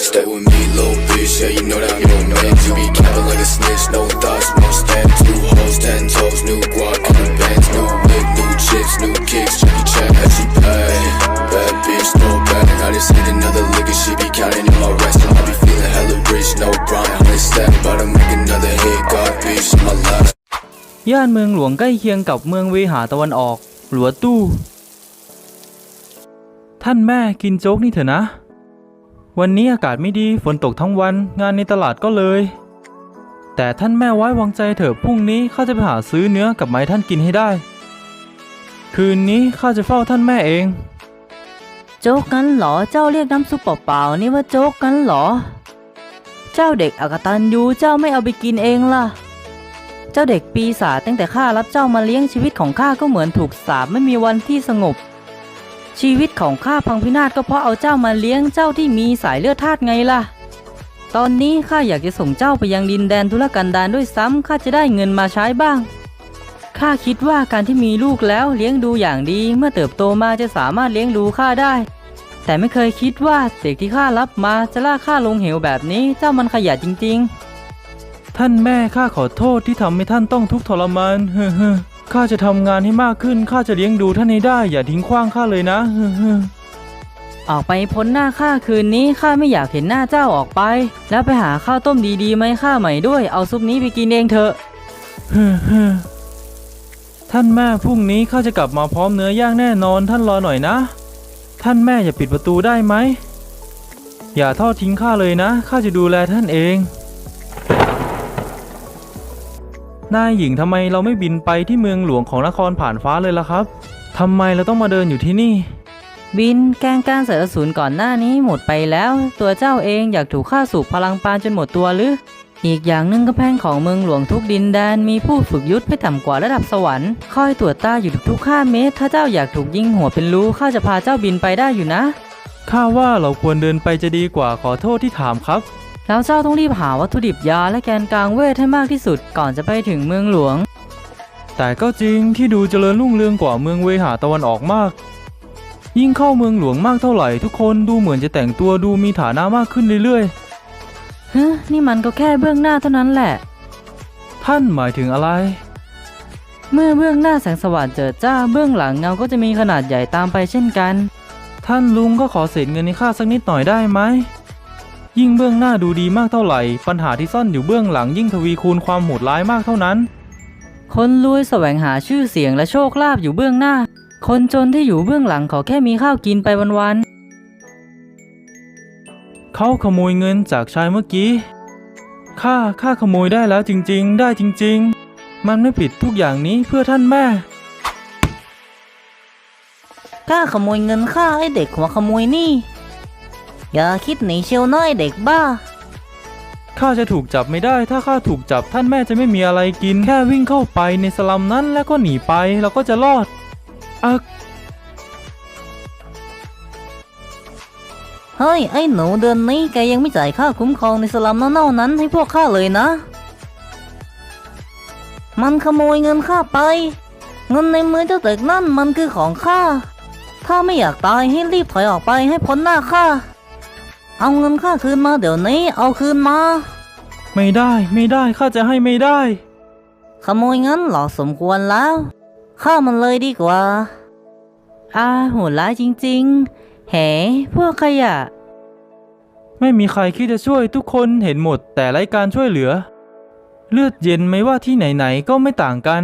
Stay with me, little bitch, yeah, you know that I'm your man. You be capping like a snitch, no thoughts, no stand. Two hoes, ten toes, new guac in the bands, new whip, new chips, new kicks, Jackie Chan, as she pay. Bad bitch, no bag. I just hit another lick and she be counting in my rest. I be feeling hella rich, no grind, honey stack. About to make another hit, God bitch, in my life. ย่านเมืองหลวงใกล้เคียงกับเมืองเวหาตะวันออก หลัวตู้ ท่านแม่กินโจ๊กนี่เถอะนะ วันนี้อากาศไม่ดีฝนตกทั้งวัน งานในตลาดก็เลย แต่ท่านแม่ไว้วางใจเถอะพรุ่งนี้ข้าจะไปหาซื้อเนื้อกับไม้ท่านกินให้ได้ คืนนี้ข้าจะเฝ้าท่านแม่เอง โจ๊กกันเหรอเจ้าเรียกน้ำซุปเปล่าๆนี่ว่าโจ๊กกันเหรอ เจ้าเด็กอกตันยูเจ้าไม่เอาไปกินเองล่ะ เจ้าเด็กปีศาจตั้งแต่ข้ารับเจ้ามาเลี้ยงชีวิตของข้าก็เหมือนถูกสาปไม่มีวันที่สงบ ชีวิตของข้าพังพินาศก็เพราะเอาเจ้ามาเลี้ยงเจ้าที่มีสายเลือดธาตุไงล่ะ ตอนนี้ข้าอยากจะส่งเจ้าไปยังดินแดนทุรกันดารด้วยซ้ำข้าจะได้เงินมาใช้บ้าง ข้าคิดว่าการที่มีลูกแล้วเลี้ยงดูอย่างดี เมื่อเติบโตมาจะสามารถเลี้ยงดูข้าได้ แต่ไม่เคยคิดว่าเด็กที่ข้ารับมาจะล่าข้าลงเหวแบบนี้เจ้ามันขยันจริง ๆ ท่านแม่ข้าขอโทษที่ทำให้ท่านต้องทุกข์ทรมาน เฮ้อเฮ้อ ข้าจะทำงานให้มากขึ้น ข้าจะเลี้ยงดูท่านให้ได้ อย่าทิ้งขว้างข้าเลยนะเฮ้อเฮ้อๆออกไปพ้นหน้าข้าคืนนี้ข้าไม่อยากเห็นหน้าเจ้าออกไป แล้วไปหาข้าวต้มดีๆไหมข้าใหม่ด้วย เอาซุปนี้ไปกินเองเถอะเฮ้อเฮ้อท่านแม่พรุ่งนี้ข้าจะกลับมาพร้อมเนื้อย่างแน่นอนท่านรอหน่อยนะ ท่านแม่อย่าปิดประตูได้ไหม อย่าทอดทิ้งข้าเลยนะข้าจะดูแลท่านเอง นายหญิงทำไมเราไม่บินไปที่เมืองหลวงของนครผ่านฟ้าเลยล่ะครับทำไมเราต้องมาเดินอยู่ที่นี่ บินแกงการเสือสูรก่อนหน้านี้หมดไปแล้ว ตัวเจ้าเองอยากถูกฆ่าสูบพลังปานจนหมดตัวหรือ อีกอย่างหนึ่งกำแพงของเมืองหลวงทุกดินแดนมีผู้ฝึกยุทธไม่ต่ำกว่าระดับสวรรค์คอยตรวจตาอยู่ทุกๆห้าเมตร ถ้าเจ้าอยากถูกยิงหัวเป็นรูข้าจะพาเจ้าบินไปได้อยู่นะข้าว่าเราควรเดินไปจะดีกว่าขอโทษที่ถามครับ แล้วเจ้าต้องรีบหาวัตถุดิบยาและแกนกลางเวทให้มากที่สุดก่อนจะไปถึงเมืองหลวง แต่ก็จริงที่ดูเจริญรุ่งเรืองกว่าเมืองเวหาตะวันออกมาก ยิ่งเข้าเมืองหลวงมากเท่าไหร่ ทุกคนดูเหมือนจะแต่งตัวดูมีฐานะมากขึ้นเรื่อยเฮ้ยนี่มันก็แค่เบื้องหน้าเท่านั้นแหละๆท่านหมายถึงอะไร เมื่อเบื้องหน้าแสงสว่างเจิดจ้าเบื้องหลังเงาก็จะมีขนาดใหญ่ตามไปเช่นกัน ท่านลุงก็ขอเศษเงินในข้าสักนิดหน่อยได้ไหม ยิ่งเบื้องหน้าดูดีมากเท่าไหร่ ปัญหาที่ซ่อนอยู่เบื้องหลังยิ่งทวีคูณความโหดร้ายมากเท่านั้น คนรวยแสวงหาชื่อเสียงและโชคลาภอยู่เบื้องหน้า คนจนที่อยู่เบื้องหลังขอแค่มีข้าวกินไปวันเขาขโมยเงินจากชายเมื่อกี้ข้าข้าขโมยได้แล้วจริง ๆ ได้จริง ๆ มันไม่ผิดทุกอย่างนี้เพื่อท่านแม่ๆกล้าขโมยเงินข้าไอ้เด็กหัวขโมยนี่ อย่าคิดหนีเชียวน้อยเด็กบ้า ข้าจะถูกจับไม่ได้ ถ้าข้าถูกจับท่านแม่จะไม่มีอะไรกิน แค่วิ่งเข้าไปในสลัมนั้นแล้วก็หนีไปเราก็จะรอดอักเฮ้ยไอ้หนูเดือนนี้แกยังไม่จ่ายค่าคุ้มครองในสลัมเน่าๆนั้นให้พวกข้าเลยนะ มันขโมยเงินข้าไป เงินในมือเจ้าเด็กนั่นมันคือของข้า ถ้าไม่อยากตายให้รีบถอยออกไปให้พ้นหน้าข้า เอาเงินข้าคืนมาเดี๋ยวนี้ เอาคืนมา ไม่ได้ไม่ได้ข้าจะให้ไม่ได้ ขโมยงั้นเหรอสมควรแล้วฆ่ามันเลยดีกว่า อาโหดร้ายจริง ๆ แหพวกขยะ ไม่มีใครคิดจะช่วยทุกคนเห็นหมดแต่ไร้การช่วยเหลือ เลือดเย็นไม่ว่าที่ไหนๆก็ไม่ต่างกัน